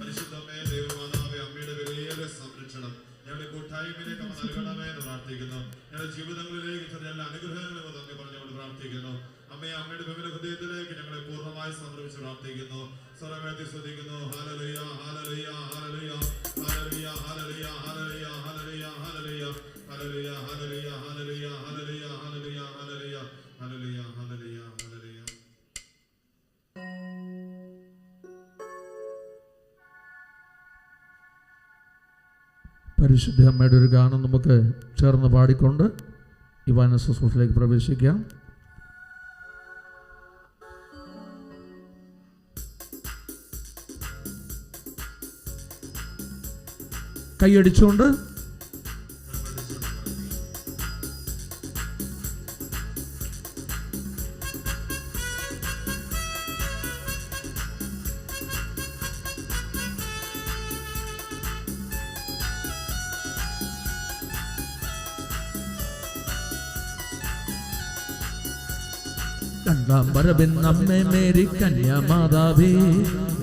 പരിശുദ്ധമേ ദൈവമാതാവേ വലിയ ഞങ്ങളുടെ പ്രാർത്ഥിക്കുന്നു ഞങ്ങളുടെ അനുഗ്രഹങ്ങളും പ്രാർത്ഥിക്കുന്നു. ഹൃദയത്തിലേക്ക് ഞങ്ങളെ പൂർണമായി സമർപ്പിച്ച് പ്രാർത്ഥിക്കുന്നു. സ്വരമേത്തി ശ്രദ്ധിക്കുന്നു ഹാലലയ്യ ഹാലലുയ പരിശുദ്ധ അമ്മയുടെ ഒരു ഗാനം നമുക്ക് ചേർന്ന് പാടിക്കൊണ്ട് ഈ ശുശ്രൂഷയിലേക്ക് പ്രവേശിക്കാം. കൈയടിച്ചുകൊണ്ട് രണ്ടാം വരവിൻ നമ്മെ മേരി കന്യാമാതാവേ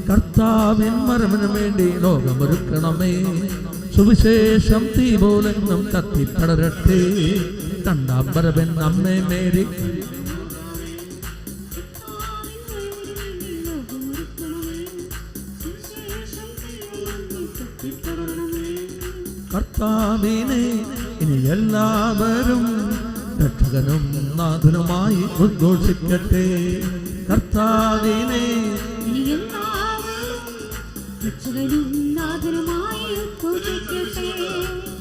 കർത്താവിൻ മരവിന് വേണ്ടി ലോകമൊരുക്കണമേ. സുവിശേഷം തീ പോലെന്നും കത്തിപ്പടരട്ടെ രണ്ടാം വരവിൻ നമ്മെ മേരി കർത്താവിനെ ഇനി എല്ലാവരും രക്ഷകനും നാഥനുമായി ഉദ്ഘോഷിക്കട്ടെ. കർത്താവിനെ.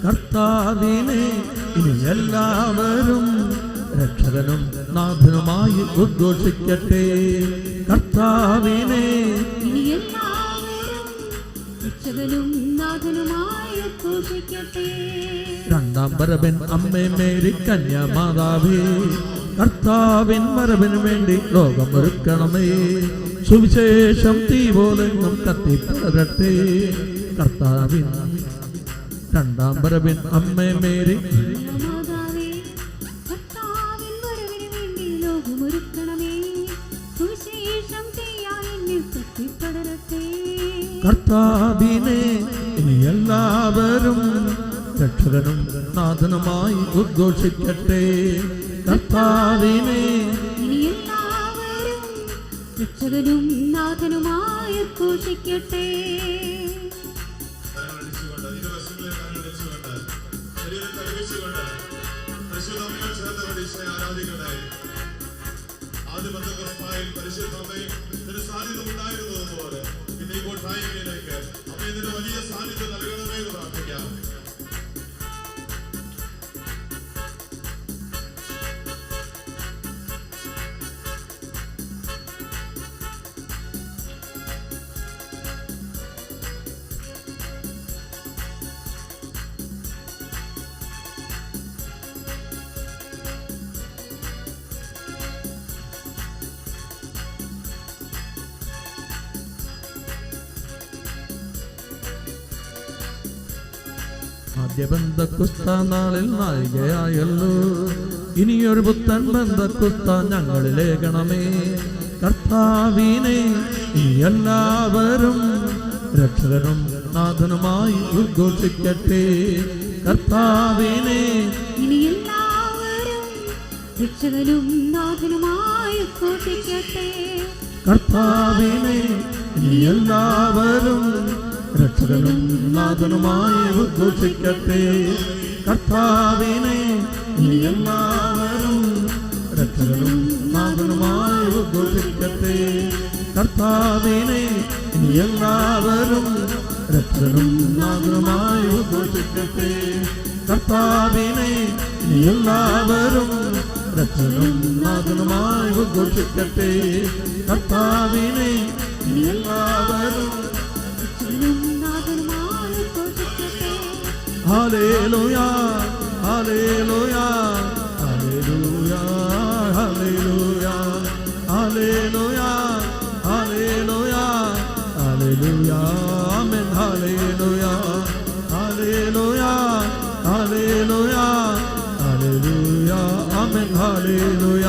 കർത്താവിനെ. ഇനി എല്ലാവരും രക്ഷകനും നാഥനുമായി ഉദ്ഘോഷിക്കട്ടെ. കർത്താവിനെ. നാഥനുമായി ഘോഷിക്കട്ടെ രണ്ടാം വരവൻ അമ്മേ മേരി കന്യാമാതാവേ. കർത്താവിൻ വരവിന് വേണ്ടി ലോകം ഒരുക്കണമേ. സുവിശേഷം തീ പോലെങ്ങും കത്തിപ്പടരട്ടെ കർത്താവിൻ രണ്ടാം വരവിൻ അമ്മേ മേരി കർത്താവിനെ ഇനി എല്ലാവരും രക്ഷകനും നാഥനുമായി ഉദ്ഘോഷിക്കട്ടെ. കർത്താവിനെ രക്ഷകനും നാഥനുമായി ഘോഷിക്കട്ടെ ആദ്യ ബന്ധുക്കളായി പരിശുദ്ധമ്മയും ഇതിന് സാധ്യത ഉണ്ടായിരുന്നതുപോലെ ഇന്ന് ഈ കൂട്ടായ്മയിലേക്ക് അമ്മ ഇതിന് വലിയ സാന്നിധ്യം നൽകണമേ എന്ന് പ്രാർത്ഥിക്കാം. ആദ്യ ബന്ധക്കുസ്ത നാളിൽ നായികയായല്ലോ ഇനിയൊരു പുത്തൻ ബന്ധക്കുസ്ത ഞങ്ങളിലേക്കണമേ കർത്താവിനെ ഈ എല്ലാവരും രക്ഷകനും നാഥനുമായി ഉദ്ഘോഷിക്കട്ടെ. കർത്താവിനെ ഇനി എല്ലാവരും രക്ഷകനും നാഥനുമായി ഘോഷിക്കട്ടെ കർത്താവിനെ ഇനി എല്ലാവരും രക്ഷകനും നാഥനുമായി ഉദ്ഘോഷിക്കട്ടെ. കർത്താവിനെ നീ എല്ലാവരും രക്ഷകനും നാഥനുമായി ഉദ്ഘോഷിക്കട്ടെ. കർത്താവിനെ നീ എല്ലാവരും രക്ഷകനും നാഥനുമായി ഉദ്ഘോഷിക്കട്ടെ. കർത്താവിനെ നീ എല്ലാവരും രക്ഷകനും നാഥനുമായി ഉദ്ഘോഷിക്കട്ടെ. കർത്താവിനെ നീ എല്ലാവരും Hallelujah, Hallelujah, Hallelujah, Hallelujah, Hallelujah, Hallelujah, Hallelujah, Amen, Hallelujah, Hallelujah, Hallelujah, Hallelujah, Amen, Hallelujah.